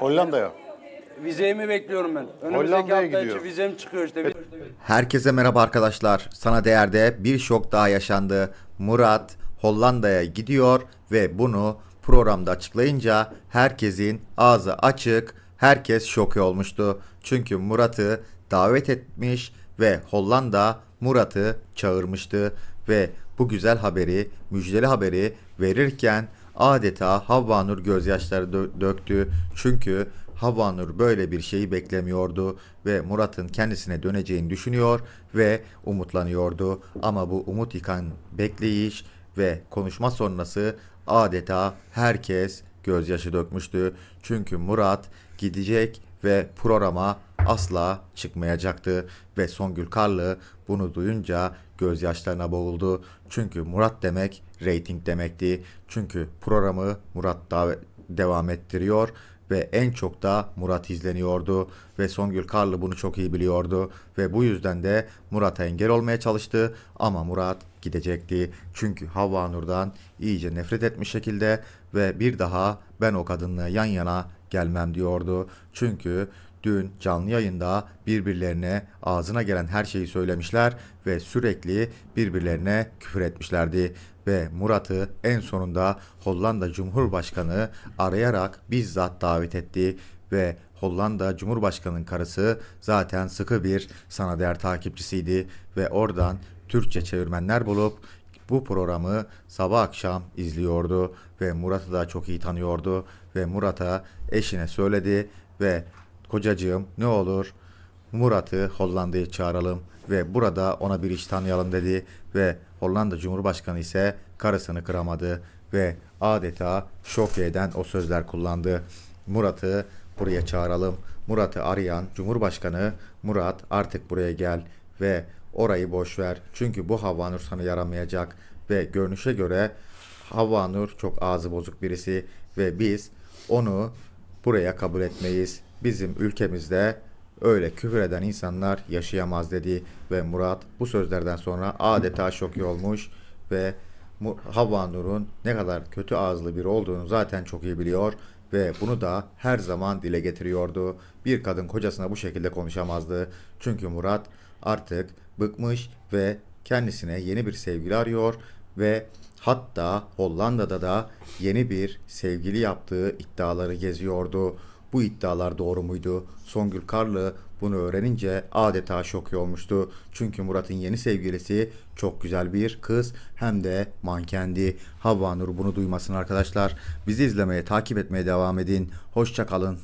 Hollanda'ya. Vizeyi mi bekliyorum ben? Önümüzdeki Hollanda'ya hafta gidiyor. içi vizem çıkıyor işte. Herkese merhaba arkadaşlar. Sana değerde bir şok daha yaşandı. Murat Hollanda'ya gidiyor ve bunu programda açıklayınca herkesin ağzı açık, herkes şok olmuştu. Çünkü Murat'ı davet etmiş ve Hollanda Murat'ı çağırmıştı ve bu güzel haberi, müjdeli haberi verirken adeta Havva Nur gözyaşları dö- döktü. Çünkü Havva Nur böyle bir şeyi beklemiyordu ve Murat'ın kendisine döneceğini düşünüyor ve umutlanıyordu. Ama bu umut yıkan bekleyiş ve konuşma sonrası adeta herkes gözyaşı dökmüştü. Çünkü Murat gidecek ve programa asla çıkmayacaktı ve Songül Karlı bunu duyunca gözyaşlarına boğuldu. Çünkü Murat demek reyting demekti. Çünkü programı Murat dav- devam ettiriyor ve en çok da Murat izleniyordu ve Songül Karlı bunu çok iyi biliyordu ve bu yüzden de Murat'a engel olmaya çalıştı ama Murat gidecekti. Çünkü Havva Nur'dan iyice nefret etmiş şekilde ve bir daha ben o kadınla yan yana gelmem diyordu. Çünkü dün canlı yayında birbirlerine ağzına gelen her şeyi söylemişler ve sürekli birbirlerine küfür etmişlerdi ve Murat'ı en sonunda Hollanda Cumhurbaşkanı arayarak bizzat davet etti ve Hollanda Cumhurbaşkanı'nın karısı zaten sıkı bir sana değer takipçisiydi ve oradan Türkçe çevirmenler bulup bu programı sabah akşam izliyordu ve Murat'ı da çok iyi tanıyordu ve Murat'a eşine söyledi ve kocacığım ne olur Murat'ı Hollanda'ya çağıralım ve burada ona bir iş tanıyalım dedi ve Hollanda Cumhurbaşkanı ise karısını kıramadı ve adeta şok eden o sözler kullandı. Murat'ı buraya çağıralım. Murat'ı arayan Cumhurbaşkanı Murat artık buraya gel ve orayı boş ver. Çünkü bu Havva Nur sana yaramayacak ve görünüşe göre Havva Nur çok ağzı bozuk birisi ve biz onu buraya kabul etmeyiz. Bizim ülkemizde öyle küfür eden insanlar yaşayamaz dedi ve Murat bu sözlerden sonra adeta şok olmuş ve Havva Nur'un ne kadar kötü ağızlı biri olduğunu zaten çok iyi biliyor ve bunu da her zaman dile getiriyordu. Bir kadın kocasına bu şekilde konuşamazdı. Çünkü Murat artık bıkmış ve kendisine yeni bir sevgili arıyor ve hatta Hollanda'da da yeni bir sevgili yaptığı iddiaları geziyordu. Bu iddialar doğru muydu? Songül Karlı bunu öğrenince adeta şok olmuştu. Çünkü Murat'ın yeni sevgilisi çok güzel bir kız hem de mankendi. Havva Nur bunu duymasın arkadaşlar. Bizi izlemeye, takip etmeye devam edin. Hoşça kalın.